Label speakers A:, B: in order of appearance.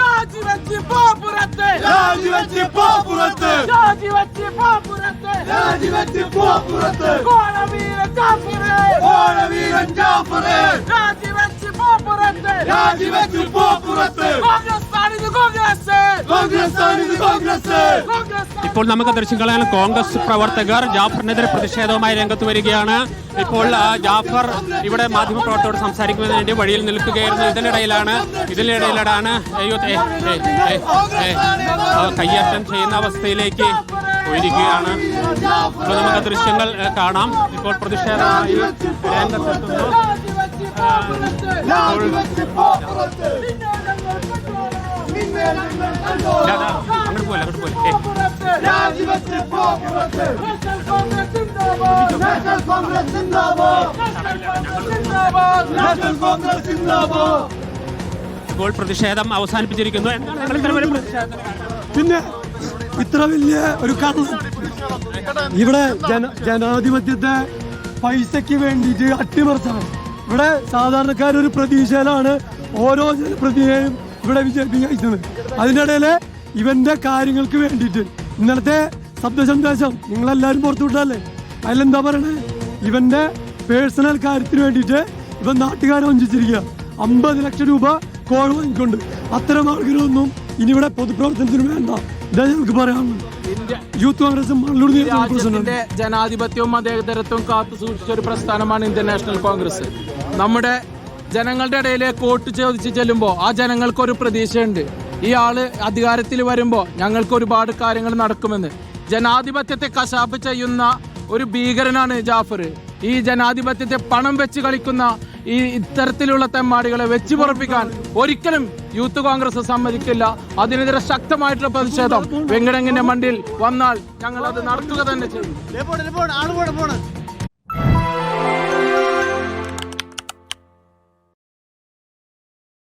A: രാജിവെച്ച് പോ പുറത്ത്
B: രാജിവെച്ച് പോ പുറത്ത്
A: രാജിവെച്ച് പോ പുറത്ത്
B: രാജിവെച്ച് പോ പുറത്ത്
A: കോളവീരൻ ജാഫറെ
B: കോഴവീരൻ ജാഫറെ
A: രാജിവെച്ച് പോ പുറത്ത്
B: രാജിവെച്ച് പോ പുറത്ത്
A: കോൺഗ്രസ് ആണിത് കോൺഗ്രസ്
B: കോൺഗ്രസ്.
C: ഇപ്പോൾ നമുക്ക് ദൃശ്യങ്ങളാണ് കോൺഗ്രസ് പ്രവർത്തകർ ജാഫറിനെതിരെ പ്രതിഷേധവുമായി രംഗത്ത് വരികയാണ്. ഇപ്പോൾ ജാഫർ ഇവിടെ മാധ്യമപ്രവർത്തകരോട് സംസാരിക്കുന്നതിന് വേണ്ടി വഴിയിൽ നിൽക്കുകയായിരുന്നു. ഇതിനിടയിലാണ് ഇതിനിടയിലാണ് കയ്യേറ്റം ചെയ്യുന്ന അവസ്ഥയിലേക്ക് പോയിരിക്കുകയാണ്. ഇപ്പോൾ നമുക്ക് ദൃശ്യങ്ങൾ കാണാം. ഇപ്പോൾ പ്രതിഷേധമായി രംഗത്തെത്തുന്നു. അങ്ങോട്ട് പോലെ അങ്ങോട്ട് പോലെ ഏ,
A: പുറത്ത്
B: രാജിവെച്ച് പോ പുറത്ത്
A: നാഷണൽ കോൺഗ്രസ് സിന്ദാബാദ്
B: നാഷണൽ കോൺഗ്രസ് സിന്ദാബാദ്
A: സിന്ദാബാദ്
B: നാഷണൽ കോൺഗ്രസ് സിന്ദാബാദ്.
C: ഇപ്പോൾ പ്രതിഷേധം അവസാനിപ്പിച്ചിരിക്കുന്നു. എന്താണ് നിങ്ങൾ പ്രതിഷേധം?
D: പിന്നെ ഇത്ര വലിയ ഒരു കഥ. ഇവിടെ ജന ജനാധിപത്യത്തെ പൈസയ്ക്ക് വേണ്ടിയിട്ട് അട്ടിമറിച്ചാണ് ഇവിടെ സാധാരണക്കാരൊരു പ്രതീക്ഷയിലാണ് ഓരോ ജനപ്രതിനിധിയെയും ഇവിടെ വിജയിപ്പിക്കുന്നത് അതിനിടയിൽ ഇവന്റെ കാര്യങ്ങൾക്ക് വേണ്ടിയിട്ട് ഇന്നലത്തെ ശബ്ദ സന്ദേശം നിങ്ങളെല്ലാവരും പുറത്തു വിട്ടല്ലേ അതിലെന്താ പറയണേ? ഇവന്റെ പേഴ്സണൽ കാര്യത്തിന് വേണ്ടിയിട്ട് ഇവൻ നാട്ടുകാരെ വഞ്ചിച്ചിരിക്കുക. അമ്പത് ലക്ഷം രൂപ കോഴ വാങ്ങിക്കൊണ്ട്. അത്തരം ആളുകളൊന്നും ഇനി ഇവിടെ പൊതുപ്രവർത്തനത്തിന് വേണ്ട. ഇതാ ഞങ്ങൾക്ക് പറയാനുള്ളത്. യൂത്ത് കോൺഗ്രസും മണ്ണൂർ
A: രാജ്യത്തിന്റെ ജനാധിപത്യവും മതേതരത്വവും കാത്തു സൂക്ഷിച്ച ഒരു പ്രസ്ഥാനമാണ് ഇന്ത്യൻ നാഷണൽ കോൺഗ്രസ്. നമ്മുടെ ജനങ്ങളുടെ ഇടയിലേക്ക് വോട്ട് ചോദിച്ച് ചെല്ലുമ്പോൾ ആ ജനങ്ങൾക്കൊരു പ്രതീക്ഷയുണ്ട്. ഈ ആൾ അധികാരത്തിൽ വരുമ്പോൾ ഞങ്ങൾക്ക് ഒരുപാട് കാര്യങ്ങൾ നടക്കുമെന്ന്. ജനാധിപത്യത്തെ കശാപ്പ് ചെയ്യുന്ന ഒരു ഭീകരനാണ് ജാഫർ. ഈ ജനാധിപത്യത്തെ പണം വെച്ച് കളിക്കുന്ന ഈ ഇത്തരത്തിലുള്ള തെമ്മാടികളെ വെച്ച് പൊറപ്പിക്കാൻ ഒരിക്കലും യൂത്ത് കോൺഗ്രസ് സമ്മതിക്കില്ല. അതിനെതിരെ ശക്തമായിട്ടുള്ള പ്രതിഷേധം വെങ്കടങ്ങിന്റെ മണ്ടിൽ വന്നാൽ ഞങ്ങൾ അത് നടത്തുക തന്നെ ചെയ്യും.